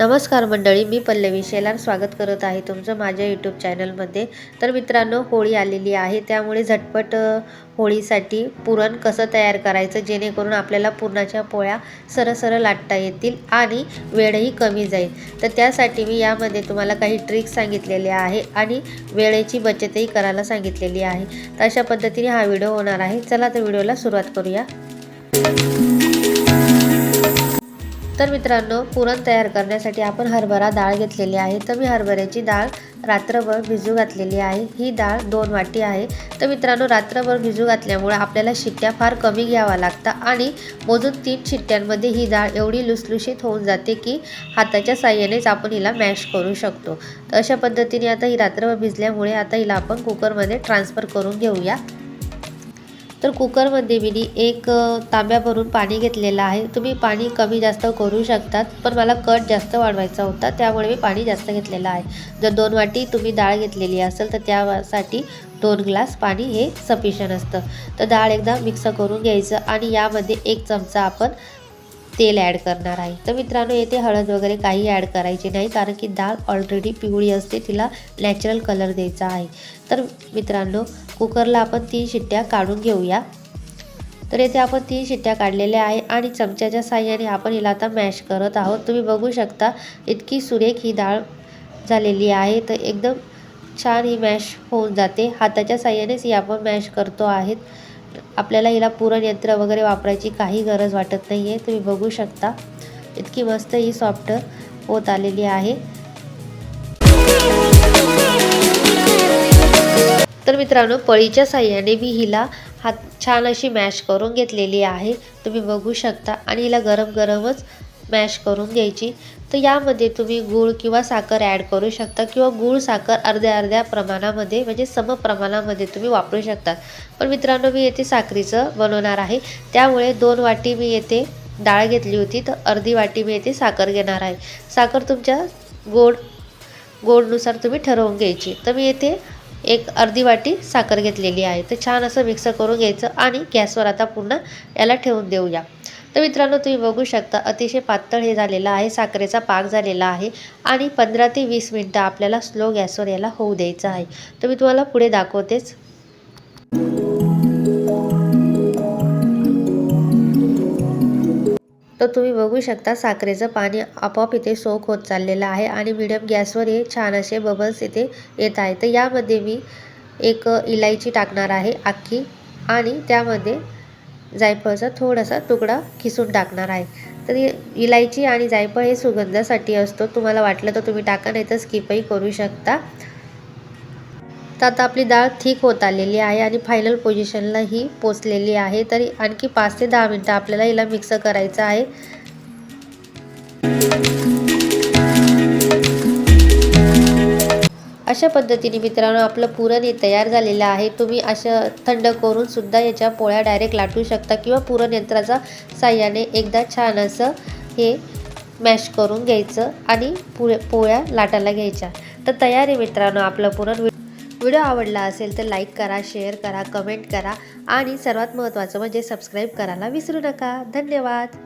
नमस्कार मंडळी मी पल्लवी शेलार स्वागत करत आहे तुमचं माझ्या यूट्यूब चॅनलमध्ये तर मित्रांनो होळी आलेली आहे त्यामुळे झटपट होळीसाठी पुरण कसं तयार करायचं जेणेकरून आपल्याला पुरणाच्या पोळ्या सरसर लाटता येतील आणि वेळही कमी जाईल. तर त्यासाठी मी यामध्ये तुम्हाला काही ट्रिक्स सांगितलेले आहे आणि वेळेची बचतही करायला सांगितलेली आहे. तर अशा पद्धतीने हा व्हिडिओ होणार आहे. चला तर व्हिडिओला सुरुवात करूया. तर मित्रांनो पुरण तयार करण्यासाठी आपण हरभरा डाळ घेतलेली आहे. तर मी हरभऱ्याची डाळ रात्रभर भिजू घातलेली आहे. ही डाळ दोन वाटी आहे. तर मित्रांनो रात्रभर भिजू घातल्यामुळे आपल्याला शिट्ट्या फार कमी घ्यावा लागतात आणि मोजून तीन शिट्ट्यांमध्ये ही डाळ एवढी लुसलुशीत होऊन जाते की हाताच्या साह्यानेच आपण हिला मॅश करू शकतो. तर अशा पद्धतीने आता ही रात्रभर भिजल्यामुळे आता हिला आपण कुकरमध्ये ट्रान्सफर करून घेऊया. तर कुकरमध्ये मी एक तांब्या भरून पाणी घेतलेलं आहे. तुम्ही पाणी कमी जास्त करू शकतात पण मला कट जास्त वाढवायचा होता त्यामुळे मी पाणी जास्त घेतलेलं आहे. जर दोन वाटी तुम्ही डाळ घेतलेली असेल तर त्यासाठी दोन ग्लास पाणी हे सफिशियंट असतं. तर डाळ एकदा मिक्स करून घ्यायचं आणि यामध्ये एक चमचा आपण तेल ॲड करणार आहे. तर मित्रांनो येथे हळद वगैरे काही ॲड करायची नाही कारण की डाळ ऑलरेडी पिवळी असते तिला नॅचरल कलर द्यायचा आहे. तर मित्रांनो कुकरला आपण तीन शिट्ट्या काढून घेऊया. तर येथे आपण तीन शिट्ट्या काढलेल्या आहे आणि चमच्याच्या साह्याने आपण हिला आता मॅश करत आहोत. तुम्ही बघू शकता इतकी सुरेख ही डाळ झालेली आहे. तर एकदम छान ही मॅश होऊन जाते. हाताच्या साह्यानेच ही आपण मॅश करतो आहेत. आपल्याला हिला पूरण यंत्र वगैरे वापरायची काही गरज वाटत नाही आहे तुम्ही बघू शकता. इतकी मस्त ही सॉफ्ट होत आलेली आहे. तर मित्रांनो पळीच्या साह्याने मी हिला हात छान अशी मॅश करून घेतलेली आहे. तुम्ही बघू शकता. आणि हिला गरम गरमच मॅश करून घ्यायची. तर यामध्ये तुम्ही गूळ किंवा साखर ॲड करू शकता किंवा गूळ साखर अर्ध्या अर्ध्या प्रमाणामध्ये म्हणजे सम प्रमाणामध्ये तुम्ही वापरू शकता. पण मित्रांनो मी येथे साखरीचं बनवणार आहे. त्यामुळे दोन वाटी मी येथे डाळ घेतली होती तर अर्धी वाटी मी येथे साखर घेणार आहे. साखर तुमच्या गोड गोडनुसार तुम्ही ठरवून घ्यायची. तर मी येथे एक अर्धी वाटी साखर घेतलेली आहे. तर छान असं मिक्स करून घ्यायचं आणि गॅसवर आता पुन्हा याला ठेवून देऊया. तर मित्रांनो तुम्ही बघू शकता अतिशय पातळ हे झालेलं आहे साखरेचा पाक झालेला आहे आणि पंधरा ते वीस मिनटं आपल्याला स्लो गॅसवर याला होऊ द्यायचं आहे. तर मी तुम्हाला पुढे दाखवतेच. तर तुम्ही बघू शकता साखरेचं पाणी आपोआप इथे सोक होत चाललेलं आहे आणि मिडियम गॅसवर हे छान असे बबल्स इथे येत आहे. तर यामध्ये मी एक इलायची टाकणार आहे अख्खी आणि त्यामध्ये जायफळचा थोडासा तुकडा खिसून टाकणार आहे. तर इलायची आणि जायफळ हे सुगंधासाठी असतो. तुम्हाला वाटलं तर तुम्ही टाका नाही तर स्किपही करू शकता. तर आता आपली डाळ थिक होत आलेली आहे आणि फायनल पोझिशनला ही पोचलेली आहे. तरी आणखी पाच ते दहा मिनटं आपल्याला हिला मिक्स करायचं आहे. अशा पद्धतीने मित्रांनो आपलं पुरण हे तयार झालेलं आहे. तुम्ही अशा थंड करून सुद्धा याच्या पोळ्या डायरेक्ट लाटू शकता किंवा पुरण यंत्राचा साह्याने एकदा छान असं हे मॅश करून घ्यायचं आणि पुळे पोळ्या लाटायला घ्यायच्या. तर तयार आहे मित्रांनो आपलं पुरण. व्हिडिओ आवडला असेल तर लाईक करा शेअर करा कमेंट करा आणि सर्वात महत्त्वाचं म्हणजे सबस्क्राईब करायला विसरू नका. धन्यवाद.